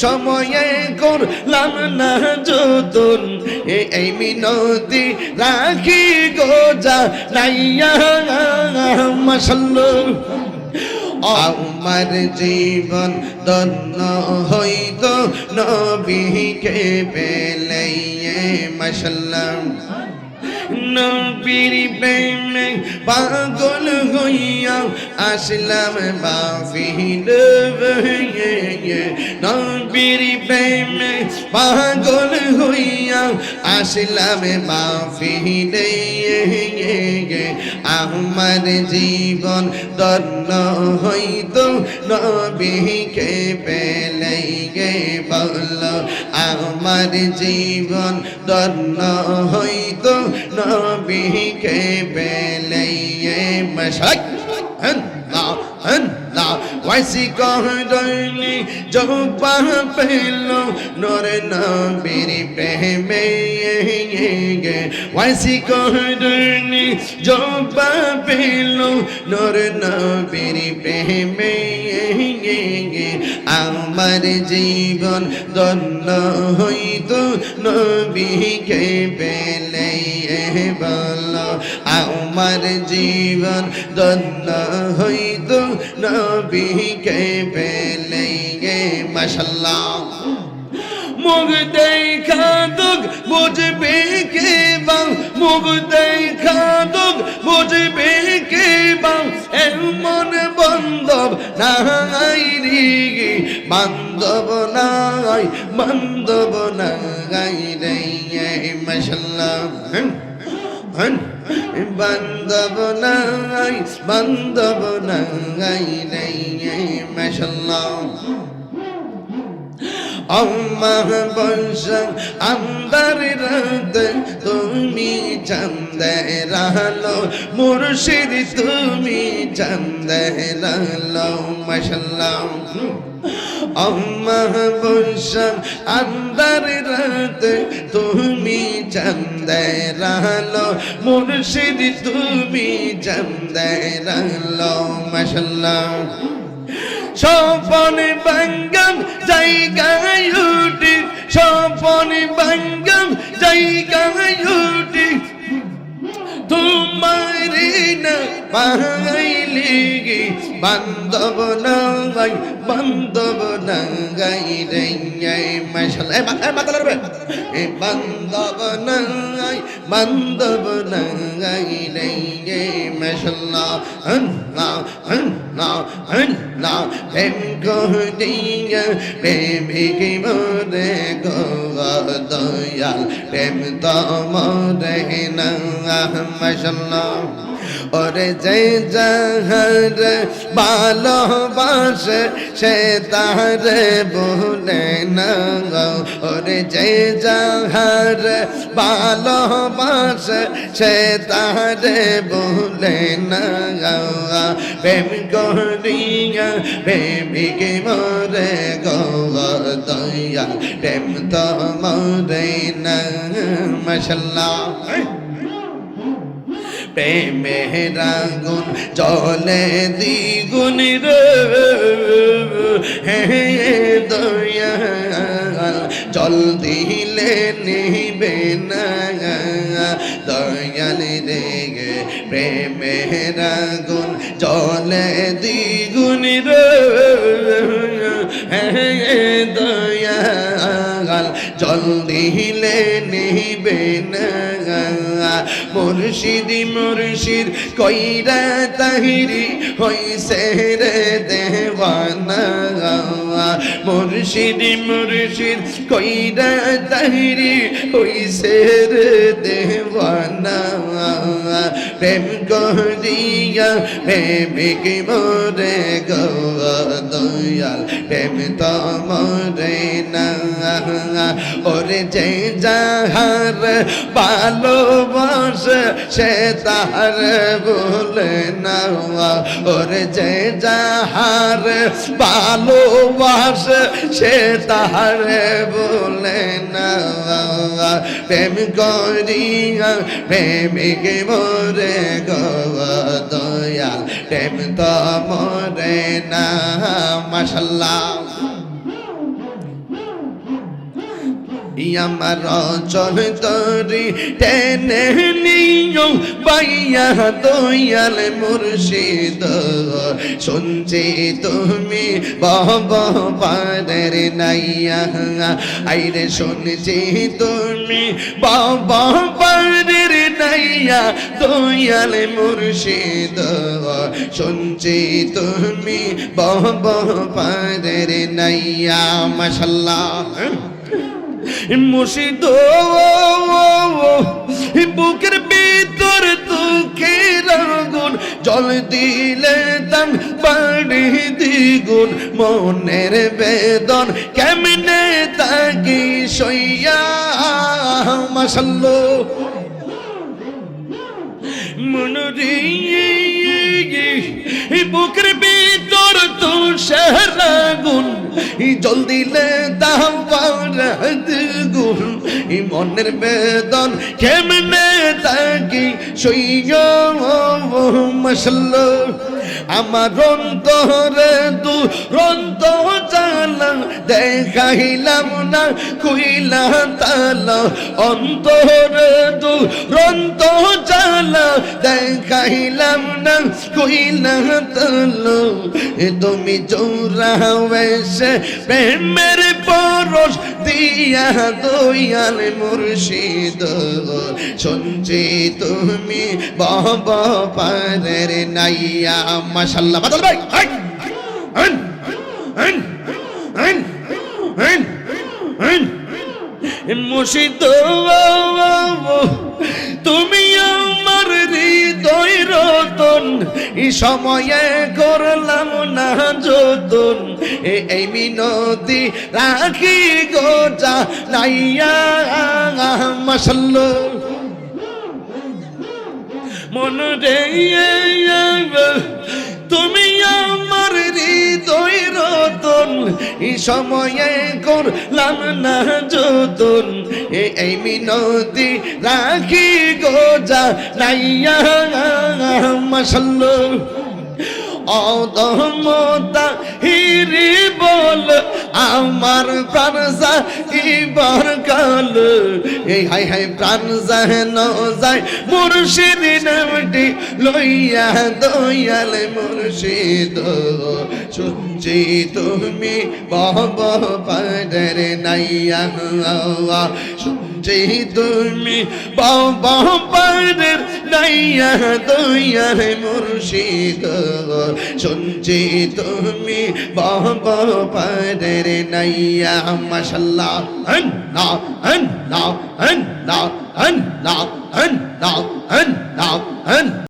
সময়ে করলাম না যতন এই মিনতি রাখি গোজা নাইয়া মাসাল্লাহ আমার জীবন দন্ন হইত নবীকে পেলে মশাল্লাম নবীর প্রেমে পাগল হইয়া আসলাম বাফিল নবীর প্রেমে পাগল হইয়া আসলাম বাফিল আমার জীবন দন্ন হইত। নবীকে পেলে গে বল আমার জীবন দন্ন হইত। নবীকে পেলে মশাক ওয়াইসি কহলি জবা পেল নরে নবীর প্রেমে ওয়াইসি কহলি জবা পেল নরে নবীর প্রেমে আমার জীবন দন্ন হইত নবীকে পেলে বল। আমার জীবন দন্ন হইত নবীকে পেলে মশাল্লাহ মুখ দেখা দুঃখ বুঝবে কে বাং? মুখ দেখা দুঃখ বুঝবে কে বাং? এমন বান্ধব নাই রে বান্ধব নাই বান্ধব নাই রে মশাল্লাহ। হন বান্ধব নাই বান্ধব নাই রে মশাল্লাহ। আমার বংশ আন্দার রাত তুমি চন্দের আলো, মুর্শিদ তুমি চন্দের আলো মশাল্লাহ আমার বংশ আন্দার রাত তুমি চন্দের আলো, মুর্শিদ তুমি চন্দের আলো মশাল্লাহ স্বপন বঙ্গম না পাইলি গে বান্ধব নাই বান্ধব নাই রে মশাল এ মাতাল রে এ বান্ধব নাই বান্ধব নাই রে মশাল্লাহ আল্লাহ আল্লাহ আল্লাহ প্রেম কহিয়া প্রেমিক মরে গো দয়াল প্রেম তো মরে না মশাল্লাহ ওরে যে যাহার ভালোবাসে সে তাহার বলে না ওরে যে যাহার ভালোবাসে সে তাহার বলে না প্রেম করিয়া প্রেমিক মরে গো দয়া প্রেম তো মরে না মশাল্লাহ প্রেমের আগুন জলে দ্বিগুণ রে। হে দয়াল, জল দিলে নিবে না। দয়াল রে প্রেমের আগুন জলে দ্বিগুণ রে। হে, দয়াল, জল দিলে নিবে না। মুর্শিদি, মুর্শিদ, কইরা তাহিরি হইছে রে দেওয়ানা। মুর্শিদি, মুর্শিদ, কইরা তাহিরি হইছে রে দেওয়ানা। প্রেম করিয়া প্রেমিক মোরে গো, দয়াল প্রেম তো মোরে না। ওরে যে যাহার ভালোবাসে সে তাহার বলে না ওরে যে যাহার ভালোবাসে, সে তাহার বলে না প্রেম করিয়া, প্রেমিক মোরে গো দয়াল প্রেম তো মোরে না মাসাল্লাহ আমার চল তরি টেনে নিও পাইয়া দয়াল মুর্শিদ। শুনছি তুমি বব পাদের নাইয়া। আইরে শুনছি তুমি বব পাদের নাইয়া দয়াল মুর্শিদ। শুনছি তুমি বব পাদের নাইয়া, মাশাল্লাহ মুর্শিদ বুকের ভিতর দুঃখের আগুন জল দিলে দাম বাড়ি দ্বিগুণ, মনের বেদন কেমনে তাকি সইয়া মাসাল্লো মনরি বুকের ভিতর তো সারাগুন জল দিলে দাম মনের বেদন কেমনে তাকি সইয় আমার অন্তরে দু রন্ত চালা দেখাইলাম না, কইলা তালা, অন্তরে দু দেখাইলাম না, কইলা তালা, এ তুমি চৌরা বেশে প্রেমের পরশ দিয়া দয়াল মুর্শিদ শুনছি তুমি বাব পারের নাইয়া, মাশাল্লাহ বাদল ভাই! মুর্শিদ তুমি এই সময়ে করলাম না যতন। এই মিনতি রাখি গোজা নাইয়া মশাল্ল মন তুমি আমার হৃদয় রতন। এই সময়ে করলাম না যতন। এই মিনতি রাখি গোজা নাইয়া মশাল্ল অদমতা হিরি বল আমার প্রাণ ইবার কাল এই হাই হাই প্রাণ যেন যায় মুর্শিদ নামটি লইয়া দয়াল মুর্শিদ। শুনছি তুমি বব পাদের নাইয়া শুনছি তুমি বব পাদের নাইয়া দয়াল মুর্শিদ শুনছি তুমি বাবা পাদের নাইয়া, মাশাল্লাহ হন না হন না হন না হন না হন না হন না